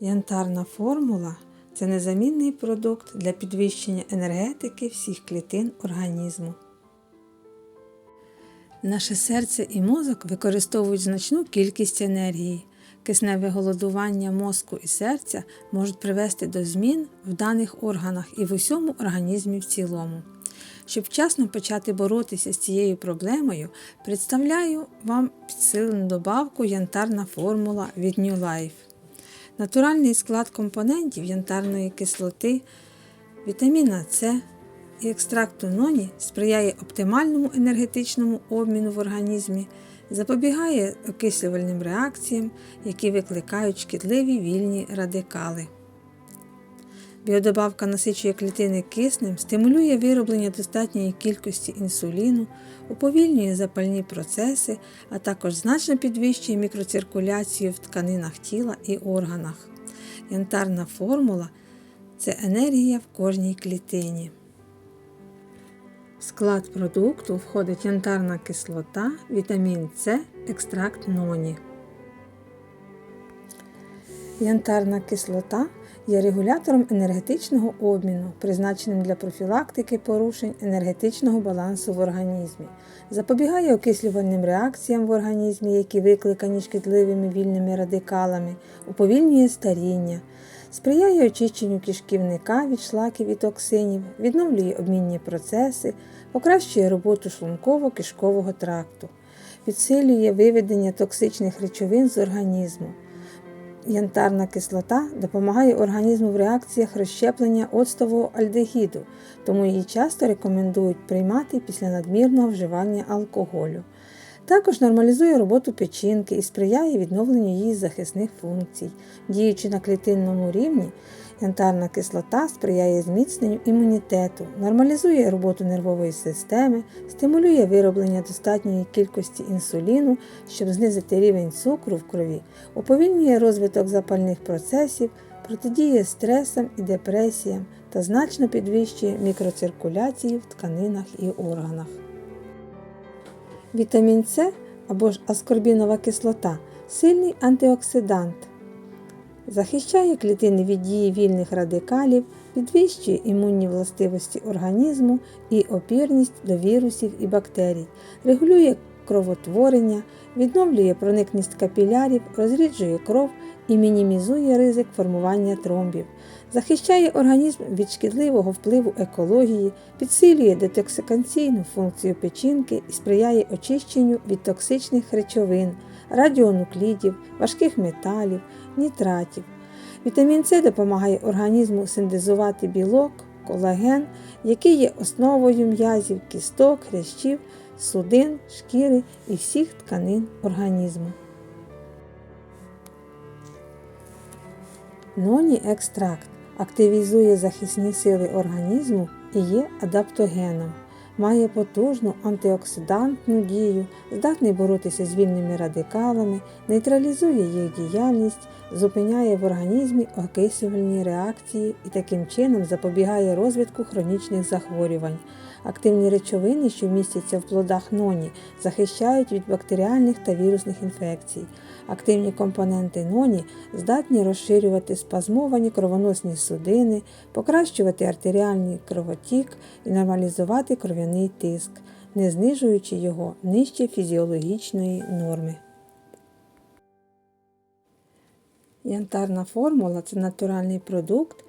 Янтарна формула це незамінний продукт для підвищення енергетики всіх клітин організму. Наше серце і мозок використовують значну кількість енергії. Кисневе голодування мозку і серця можуть привести до змін в даних органах і в усьому організмі в цілому. Щоб вчасно почати боротися з цією проблемою, представляю вам підсилену добавку янтарна формула від New Life. Натуральний склад компонентів янтарної кислоти, вітаміна С і екстракту ноні сприяє оптимальному енергетичному обміну в організмі, запобігає окислювальним реакціям, які викликають шкідливі вільні радикали. Біодобавка насичує клітини киснем, стимулює вироблення достатньої кількості інсуліну, уповільнює запальні процеси, а також значно підвищує мікроциркуляцію в тканинах тіла і органах. Янтарна формула це енергія в кожній клітині. В склад продукту входить янтарна кислота, вітамін С, екстракт ноні. Янтарна кислота є регулятором енергетичного обміну, призначеним для профілактики порушень енергетичного балансу в організмі, запобігає окислювальним реакціям в організмі, які викликані шкідливими вільними радикалами, уповільнює старіння, сприяє очищенню кишківника від шлаків і токсинів, відновлює обмінні процеси, покращує роботу шлунково-кишкового тракту, підсилює виведення токсичних речовин з організму. Янтарна кислота допомагає організму в реакціях розщеплення оцтового альдегіду, тому її часто рекомендують приймати після надмірного вживання алкоголю. Також нормалізує роботу печінки і сприяє відновленню її захисних функцій. Діючи на клітинному рівні, янтарна кислота сприяє зміцненню імунітету, нормалізує роботу нервової системи, стимулює вироблення достатньої кількості інсуліну, щоб знизити рівень цукру в крові, уповільнює розвиток запальних процесів, протидіє стресам і депресіям та значно підвищує мікроциркуляцію в тканинах і органах. Вітамін С або ж аскорбінова кислота сильний антиоксидант. Захищає клітини від дії вільних радикалів, підвищує імунні властивості організму і опірність до вірусів і бактерій, регулює кровотворення, відновлює проникність капілярів, розріджує кров і мінімізує ризик формування тромбів, захищає організм від шкідливого впливу екології, підсилює детоксикаційну функцію печінки і сприяє очищенню від токсичних речовин, радіонуклідів, важких металів, нітратів. Вітамін С допомагає організму синтезувати білок, колаген, який є основою м'язів, кісток, хрящів, судин, шкіри і всіх тканин організму. Ноні екстракт активізує захисні сили організму і є адаптогеном. Має потужну антиоксидантну дію, здатний боротися з вільними радикалами, нейтралізує їх діяльність, зупиняє в організмі окисувальні реакції і таким чином запобігає розвитку хронічних захворювань. Активні речовини, що містяться в плодах ноні, захищають від бактеріальних та вірусних інфекцій. Активні компоненти ноні здатні розширювати спазмовані кровоносні судини, покращувати артеріальний кровотік і нормалізувати кров'яний тиск, не знижуючи його нижче фізіологічної норми. Янтарна формула це натуральний продукт,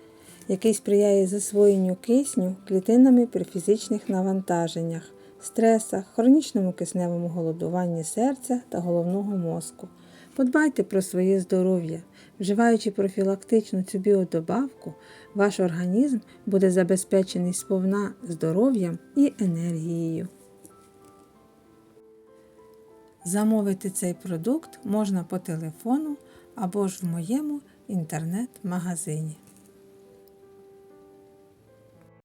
який сприяє засвоєнню кисню клітинами при фізичних навантаженнях, стресах, хронічному кисневому голодуванні серця та головного мозку. Подбайте про своє здоров'я. Вживаючи профілактично цю біодобавку, ваш організм буде забезпечений сповна здоров'ям і енергією. Замовити цей продукт можна по телефону або ж в моєму інтернет-магазині.